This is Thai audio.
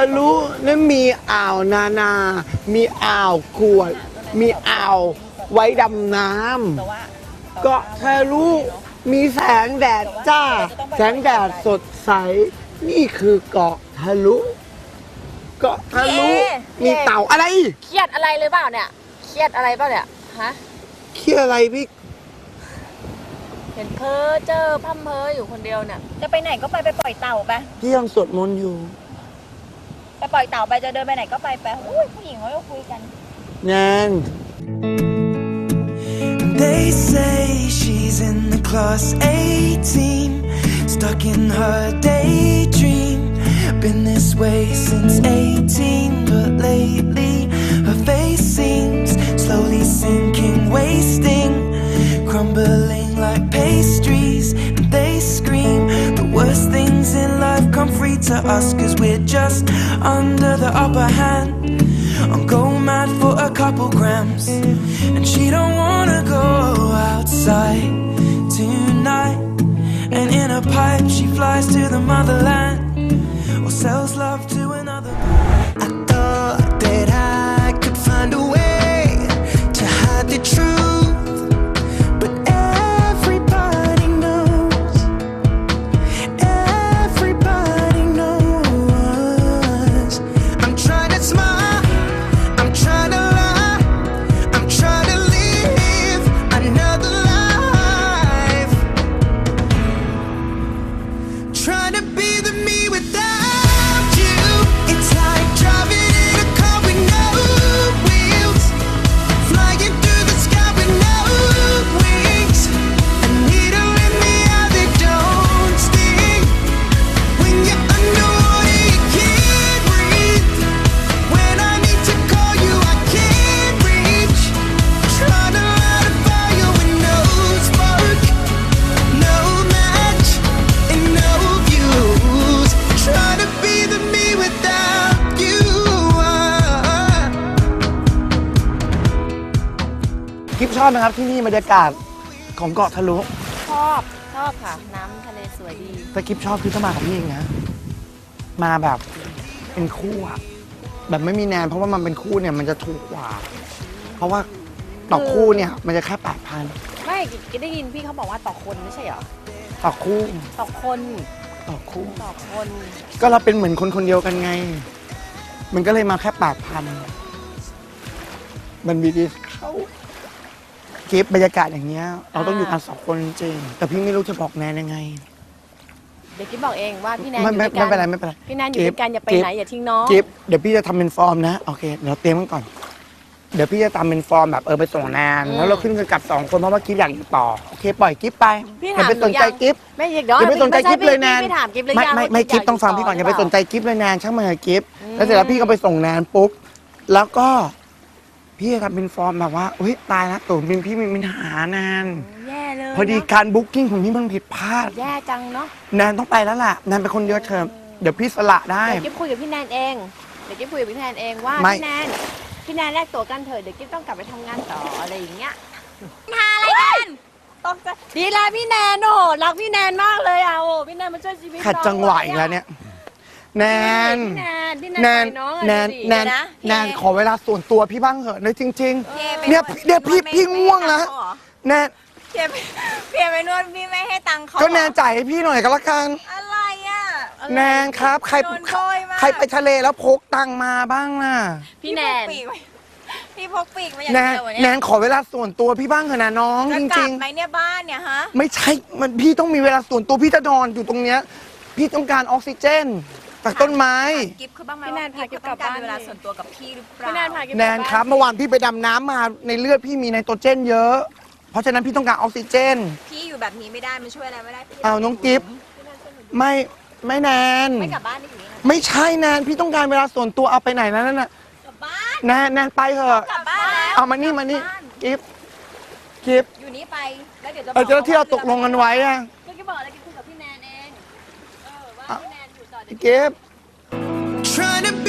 ะลุนั้นมีอ่าวนานา มีอ่าวกวด มีอ่าวไว้ดำน้ำเกาะทะลุมีแสงแดดจ้า แสงแดดสดใส นี่คือเกาะทะลุ เกาะทะลุพี่เอมีเต่าอะไร เครียดอะไรหรือเปล่าเนี่ย เครียดอะไรเปล่าเนี่ย ฮะ เคียอะไรพี่ เห็นเพ้อเจอพัมเพออยู่คนเดียวเนี่ย จะไปไหนก็ไปไปปล่อยเต่าไป พี่ยังสวดมนต์อยู่ ไปปล่อยเต่าไปจะเดินไปไหนก็ไปไปอุ้ยผู้หญิงเขาจะคุยกันแนน They say she's in the class A team, stuck in her daydream. Been this way since 18, to us, cause we're just under the upper hand. I'm going mad for a couple grams, and she don't wanna go outside tonight. And in a pipe, she flies to the motherland or sells love to another. I thought คลิปชอบไหมครับที่นี่บรรยากาศของเกาะทะลุชอบชอบค่ะ น้ำทะเลสวยดี แต่คลิปชอบคือต้องมากับพี่เองนะ มาแบบเป็นคู่อะแบบไม่มีแนนเพราะว่ามันเป็นคู่เนี่ยมันจะถูกกว่า เพราะว่าต่อคู่เนี่ยมันจะแค่แปดพันไม่กิ๊กได้ยินพี่เขาบอกว่าต่อคนไม่ใช่เหรอต่อคู่ต่อคนต่อคู่ต่อคน ก็เราเป็นเหมือนคนคนเดียวกันไง มันก็เลยมาแค่แปดพันมันมีดีเข้า คลิปบรรยากาศอย่างเงี้ย เราต้องอยู่กันสองคนจริงๆแต่พี่ไม่รู้จะบอกแนนยังไง เดี๋ยวกิ๊บบอกเองว่าพี่แนนอไม่ยู่ไม่ด้วยกัไม่เป็นไรไม่เป็นไร พี่แนนอยู่ด้วยกันอย่าไปกิ๊บ ไหนอย่าทิ้งน้อง กิฟเดี๋ยวพี่จะทำเป็นฟอร์มนะ โอเค เดี๋ยวเตรียมกันก่อน เดี๋ยวพี่จะทำเป็นฟอร์มแบบเออไปส่งแนนอืมแล้วเราขึ้นกันกลับสองคนเพราะว่ากิฟอยากอยู่ต่อ โอเค ปล่อยกิฟไปพี่อย่าถามไปสนใจหรือยัง กิฟ ไม่เดี๋ยวอย่าไปสนใจม่กิ๊บเลยแนนพี่ถามกิ๊บเลยไม่ยังไม่ว่าไม่กิ๊กิฟบต้องฟังพี่ก่อนอย่าไปสนใจใจกิฟเลยแนนช่างมันเถอะกิฟอืมแล้วเสร็จแล้วพี่ก็ไปส่งแนนปุ๊บแล้วก็ พี่จะทำเป็นฟอร์มแบบว่าอุ้ยตายแล้วตัวบินพี่มีปัญหาแนนแย่เลยพอดีเนอะการบุ๊กิ้งของพี่มันผิดพลาด แย่จังเนาะแนนต้องไปแล้วล่ะแนนเป็นคนเดียวเถอะเดี๋ยวพี่สละได้ เดี๋ยวกิ๊บคุยกับพี่แนนเอง เดี๋ยวกิ๊บคุยกับพี่แนนเองว่าไม่ พี่แนนพี่แนนแลกตัวกันเถอะเดี๋ยวกิ๊บต้องกลับไปทำงานต่ออะไรอย่างเงี้ยหาอะไรกันตกใจดีแล้วพี่แนนโอ้โหรักพี่แนนมากเลยอะโอ้พี่แนนมาช่วยชีวิตขัดจังหวะอีกแล้วเนี่ย แนนพี่แนนพี่แนนแนปล่นอยน้องอะแนนดูดิ แนนเดี๋ยวนะแนนขอเวลาส่วนตัวพี่บ้างเหอะนะจริง พี่ๆไปเนี่ยวดเนี่ยพี่ไม่พี่ไม่ง่วงแล้วให้ตัค์เขาเหรอแนนพี่ไปพี่ไปนวดพี่ไม่ให้ตังค์เขาก็แนนเหรอจ่ายให้พี่หน่อยก็แล้วกันอะไรอะ แนนครับใครโดนโบยมาก ใครไปทะเลแล้วพกตังค์มาบ้างน่ะพี่แนนพกปีกไว้พี่พกปีกมาอย่างแนนเดียวอะแนเนี่ยนขอเวลาส่วนตัวพี่บ้างเถอะนะน้องจะจกลัริบง ไหมเนี่ยบ้านเนี่ยฮะ ๆ ไม่ใช่มันพี่ต้องมีเวลาส่วนตัวพี่จะนอนอยู่ตรงเนี้ยพี่ต้องการออกซิเจน จากต้นไม้ กิฟคือบ้างไหมพี่แนนว่าพากิ๊บต้องกลัการบบ้าน เวลาดิส่วนตัวกับพี่หรือเปล่าพี่แนนพากิ๊บแนนครับ เมื่อวานพี่ไปดำน้ำมาในเลือดพี่มีไนโตรเจนเยอะ เพราะฉะนั้นพี่ต้องการออกซิเจน พี่อยู่แบบนี้ไม่ได้มันช่วยอะไรไม่ได้พี่เอาน้องกิฟไม่ไม่แนน ไม่กลับบ้านได้อย่างนี้นะไม่ใช่แนนพี่ต้องการเวลาส่วนตัวเอาไปไหนแล้วนั่นน่ะกลับบ้านแนนแนนไปเถอะ กลับบ้านแล้วเอามานี่มานี่กิฟกิฟอยู่นี่ไปแล้วเดี๋ยวจะเออเจ้าที่เราตกลงกันไว้อะ กิ๊บคุยกับพี่แนนเอง เออว่าพี่แนนอยู่ต่อเดี๋ยว กิฟ Trying to